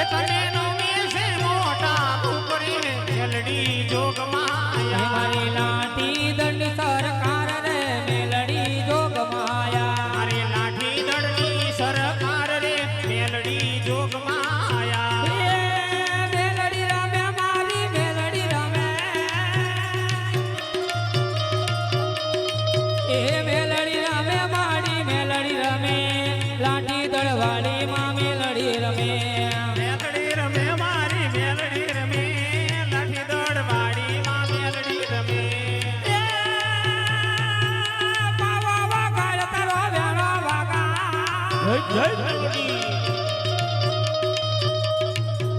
Get on it.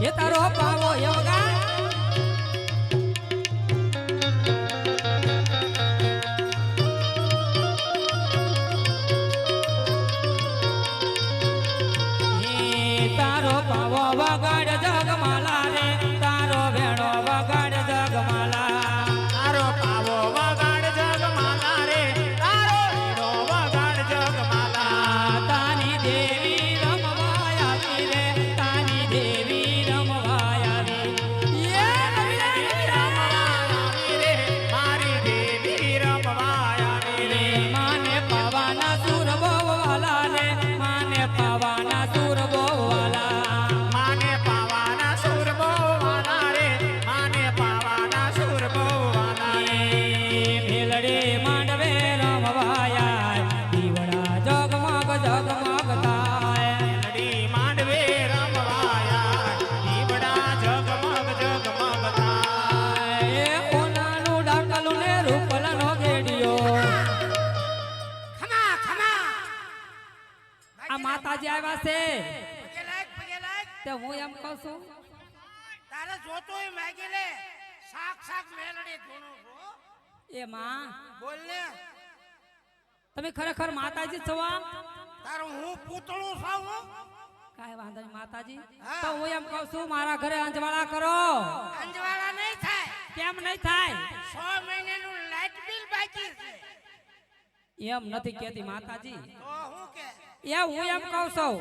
એ તારો પાવો યોગા. તારો પાવો વગાડ જગમાલા રે. આ માતાજી આવ્યા છે. તે હું એમ કહું છું. તારે જોતું હોય માગી લે. શાક શાક મેલડી ધૂણું એ માં. બોલ ને. તમે ખરેખર માતાજી છો આ તારો હું પૂતળું છું કાય વાંધો નહીં માતાજી. તો હું એમ કહું છું મારા ઘરે અંજવાળા કરો. અંજવાળા નહીં થાય. કેમ નહીં થાય? 6 મહિનાનું લાઇટ બિલ બાકી છે. એમ નથી કહેતી માતાજી. તો હું કે? એ હું એમ કહું છું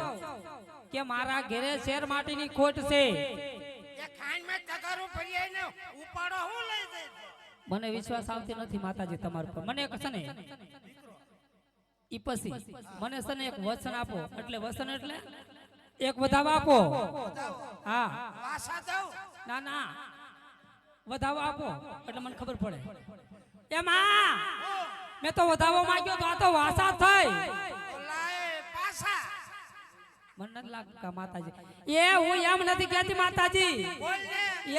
કે મારા ઘરે શેર માટીની ખોટ છે? મને વિશ્વાસ આવતી નથી માતાજી તમારા પર. મને છે ને ઈ પછી મને છે ને એક વચન આપો. એટલે વચન એટલે એક વધાવા આપો. હા. ના ના. વધાવો આપો. એટલે મને ખબર પડે. એમાં મેં તો વધાવો માંગ્યો તો આ તો વાસા થઈ. મને નથી કે માતાજી. એ હું એમ નથી કહેતી માતાજી.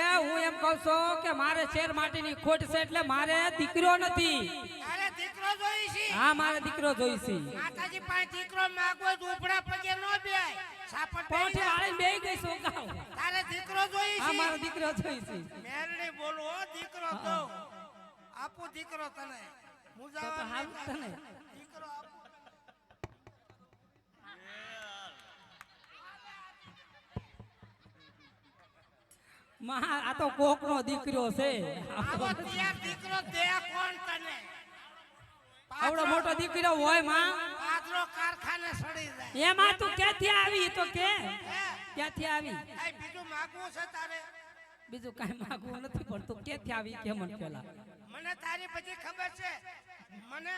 એ હું એમ કહું છું કે મારે શેર માટીની ખોટ છે એટલે મારે દીકરો નથી. તારે દીકરો જોઈ છે. હા મારે દીકરો જોઈશે માતાજી પાસે દીકરો માંગવો તો પગે નો બેય સાપટ પોઠી બેહી વાળીને ગઈ છું ગાવ. તારે દીકરો જોઈ હા મારો દીકરો જોઈશે મેરડી બોલો દીકરો તો. આપું દીકરો તને. તો તો મુજાવર હારું નહીં તને. દીકરો આપું માં આ તો કોકનો દીકરો છે. આવો તૈયાર દીકરો દે કોણ તને? આવડો મોટો દીકરો હોયમાં. પાદરો કારખાને સડી જાય. એમાં તું ક્યાંથી આવી તો કે. ક્યાંથી આવી? બીજું માગવું છે તારે? બીજું કાંઈ માગવું નથી પણ તું ક્યાંથી આવી કે મને પેલા? મને તારી બધી ખબર છે. મને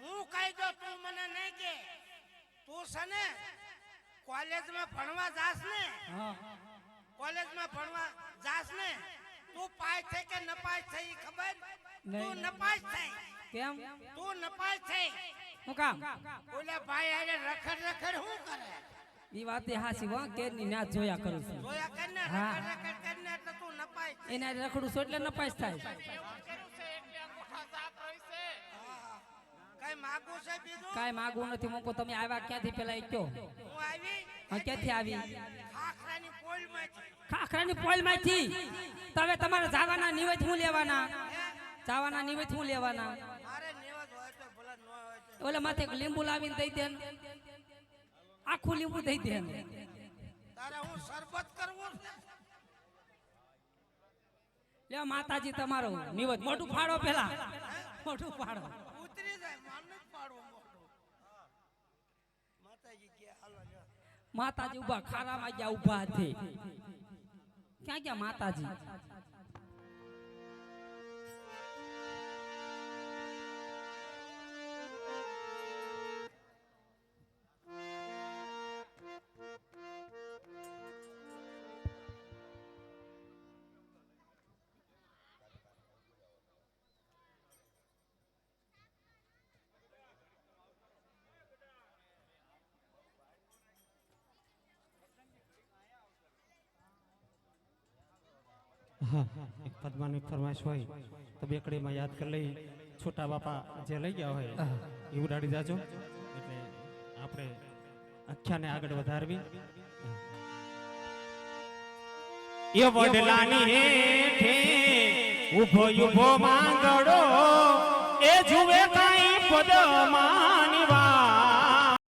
હું કહી દો તું મને નહીં કે. તું છે ને કોલેજમાં ભણવા જાસ ને હા. કોલેજમાં ભણવા જાસ ને તું પાસ થઈ કે નપાસ થઈ ખબર? તું નપાસ થઈ. કેમ? તું નપાસ થઈ. હું કામ? ઓલા ભાઈ આને રખડ રખડ શું કરે? ઈ વાત એ હાસી વા કે ની ના જોયા કરું છું. જોયા કર ને રખડ રખડ કરીને એટલે તું નપાસ એના રખડું છું એટલે નપાસ થાય. કઈ માગું છે બીજું? કાંઈ માગવું નથી મૂકો તમે આવ્યા ક્યાંથી પેલા કયો હું આવી? હા ક્યાંથી આવી? ખાખરાની પોલમાંથી. માંથી તો હવે તમારે જવાના નિવેદ હું લેવાના? જવાના નિવેદ હું લેવાના? ઓલે માથે એક લીંબુ લાવીને દઈ દે આખું લીંબુ દઈ દે. તારે હું શરબત કરવું લે માતાજી તમારો. નિવેદ. મોટું ફાડો પેલા. મોટું ફાડો ઉતરી જાય માન જ પાડવું મોટું માતાજી કે હાલો લ્યો માતાજી ઊભા ખારામાં ગયા ઊભા છે ક્યાં ગયા માતાજી? હા એક પદ્માની ફરમાઈશ હોય તો બેકડીમાં યાદ કરી લઈ છોટા બાપા જે લઈ ગયા હોય એ ઉડાડી જાજો એટલે આપણે આખ્યાને આગળ વધારવી. એ વડલાની હેઠે ઊભો ઊભો માંગડો એ જુએ કાઈ પદમાની